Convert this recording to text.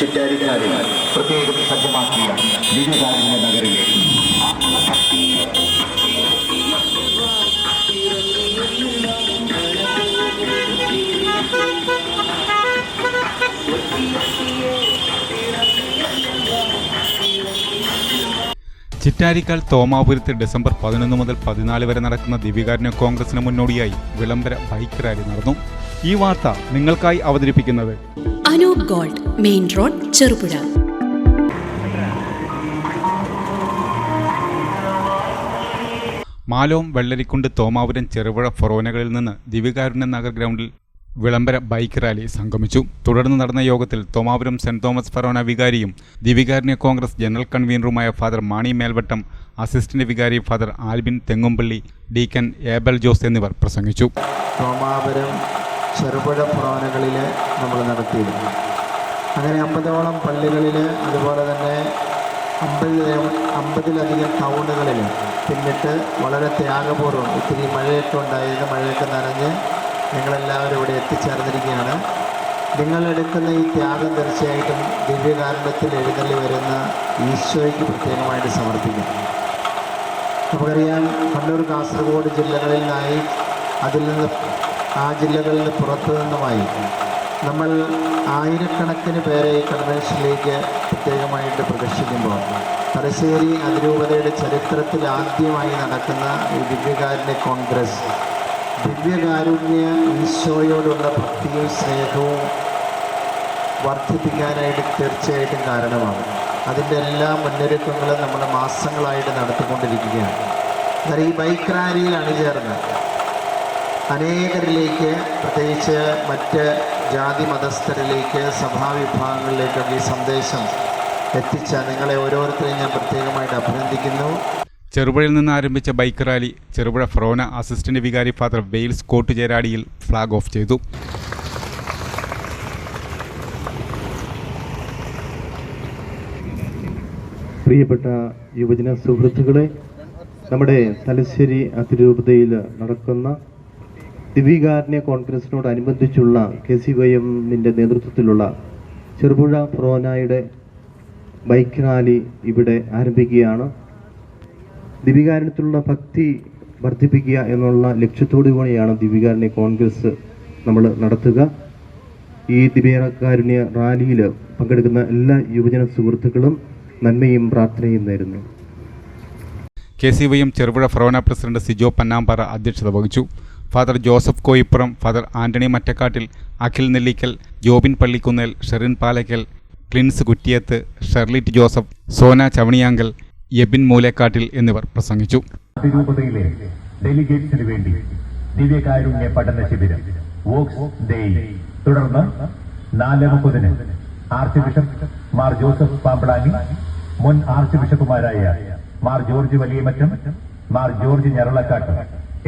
ചിറ്റാരിക്കാരിൽ പ്രത്യേകം സജ്ജമാക്കിയ ദിവ്യകാരുണ്യ നഗരിലെ ചിറ്റാരിക്കാൽ തോമാപുരത്ത് ഡിസംബർ പതിനൊന്ന് മുതൽ പതിനാല് വരെ നടക്കുന്ന ദിവ്യകാരുണ്യ കോൺഗ്രസിന് മുന്നോടിയായി വിളംബര ബൈക്ക് റാലി നടന്നു. ഈ വാർത്ത നിങ്ങൾക്കായി അവതരിപ്പിക്കുന്നത് Anoop gold main road Cherupuzha. Malom Vellarikundu Thomapuram Cherupuzha ഫൊറോനകളിൽ നിന്ന് ദിവികാരുണ്യ നഗർ ഗ്രൗണ്ടിൽ വിളംബര ബൈക്ക് റാലി സംഗമിച്ചു. തുടർന്ന് നടന്ന യോഗത്തിൽ തോമാപുരം സെന്റ് തോമസ് ഫറോന വികാരിയും ദിവ്യകാരുണ്യ കോൺഗ്രസ് ജനറൽ കൺവീനറുമായ ഫാദർ മാണി മേൽവട്ടം അസിസ്റ്റന്റ് വികാരി father Albin Thengumpally deacon Abel Jose എന്നിവർ പ്രസംഗിച്ചു. സോമാപുരം ചെറുപുഴ പുറാനകളിൽ നമ്മൾ നടത്തിയിരുന്നു. അങ്ങനെ അമ്പതോളം പള്ളികളിൽ അതുപോലെ തന്നെ അമ്പത് അമ്പതിലധികം ടൗണുകളിൽ പിന്നിട്ട് വളരെ ത്യാഗപൂർവം ഇത്തിരി മഴയൊക്കെ ഉണ്ടായിരുന്നു. മഴയൊക്കെ നനഞ്ഞ് നിങ്ങളെല്ലാവരും ഇവിടെ എത്തിച്ചേർന്നിരിക്കുകയാണ്. നിങ്ങളെടുക്കുന്ന ഈ ത്യാഗം തീർച്ചയായിട്ടും ദിവ്യകാരണത്തിൽ എഴുന്നള്ളി വരുന്ന ഈശോയ്ക്ക് പ്രത്യേകമായിട്ട് സമർപ്പിക്കും. നമുക്കറിയാം കണ്ണൂർ കാസർഗോഡ് ജില്ലകളിൽ നിന്നായി അതിൽ നിന്ന് ആ ജില്ലകളിൽ പുറത്തു നിന്നുമായി നമ്മൾ ആയിരക്കണക്കിന് പേരെ ഈ കൺവെൻഷനിലേക്ക് പ്രത്യേകമായിട്ട് പ്രദർശിക്കുമ്പോൾ തലശ്ശേരി അതിരൂപതയുടെ ചരിത്രത്തിൽ ആദ്യമായി നടക്കുന്ന ഈ ദിവ്യകാരുണ്യ കോൺഗ്രസ് ദിവ്യകാരുണ്യ ഈശോയോടുള്ള ഭക്തിയും സ്നേഹവും വർദ്ധിപ്പിക്കാനായിട്ട് തീർച്ചയായിട്ടും കാരണമാണ് അതിന്റെ എല്ലാ മുന്നൊരുക്കങ്ങളും നമ്മൾ മാസങ്ങളായിട്ട് നടത്തിക്കൊണ്ടിരിക്കുകയാണ്. എന്നാൽ ഈ ബൈക്ക് റാലിയിൽ അണിചേർന്ന് അനേകരിലേക്ക് പ്രത്യേകിച്ച് മറ്റ് ജാതി മതസ്ഥരിലേക്ക് സഭാവിഭാഗങ്ങളിലേക്കൊക്കെ ഈ സന്ദേശം എത്തിച്ച നിങ്ങളെ ഓരോരുത്തരെയും ഞാൻ പ്രത്യേകമായിട്ട് അഭിനന്ദിക്കുന്നു. ചെറുപുഴയിൽ നിന്ന് ആരംഭിച്ച bike rally Cherupuzha forane assistant വികാരി ഫാദർ വെയിൽസ് കോട്ട് ചേരാടിയിൽ ഫ്ലാഗ് ഓഫ് ചെയ്തു. പ്രിയപ്പെട്ട യുവജന സുഹൃത്തുക്കളെ നമ്മുടെ തലശ്ശേരി അതിരൂപതയിൽ നടക്കുന്ന ദിവ്യകാരുണ്യ കോൺഗ്രസിനോടനുബന്ധിച്ചുള്ള കെ സി വൈ എമ്മിന്റെ നേതൃത്വത്തിലുള്ള ചെറുപുഴ ഫ്രോനായുടെ ബൈക്ക് റാലി ഇവിടെ ആരംഭിക്കുകയാണ്. ദിവ്യകാരുണ്യത്തിലുള്ള ഭക്തി വർദ്ധിപ്പിക്കുക എന്നുള്ള ലക്ഷ്യത്തോടു കൂടിയാണ് ദിവ്യകാരുണ്യ കോൺഗ്രസ് നമ്മൾ നടത്തുക. ഈ ദിവ്യകാരുണ്യ റാലിയിൽ പങ്കെടുക്കുന്ന എല്ലാ യുവജന സുഹൃത്തുക്കളും നന്മയും പ്രാർത്ഥനയും നേരുന്നു. K C Y M Cherupuzha forane president Sijo Pannampara അധ്യക്ഷത വഹിച്ചു. Father Joseph Koipuram father Antony Mattakkattil Akhil Nellikkal Jobin Pallikkunnel Sherin Palakkal Clins Kuttiyath Sherlit Joseph Sona Chavaniyankal Yebin Moolekkattil എന്നിവർ പ്രസംഗിച്ചു. വേണ്ടി ദിവ്യകാരുണ്യ വോക്സ് തുടർന്ന് നാല് മുപ്പതിന് archbishop Mar Joseph Pamplany മുൻ ആർച്ച് ബിഷപ്പുമാരായ മാർ ജോർജ് വലിയമറ്റം മാർ ജോർജ് ഞരളക്കാട്ട്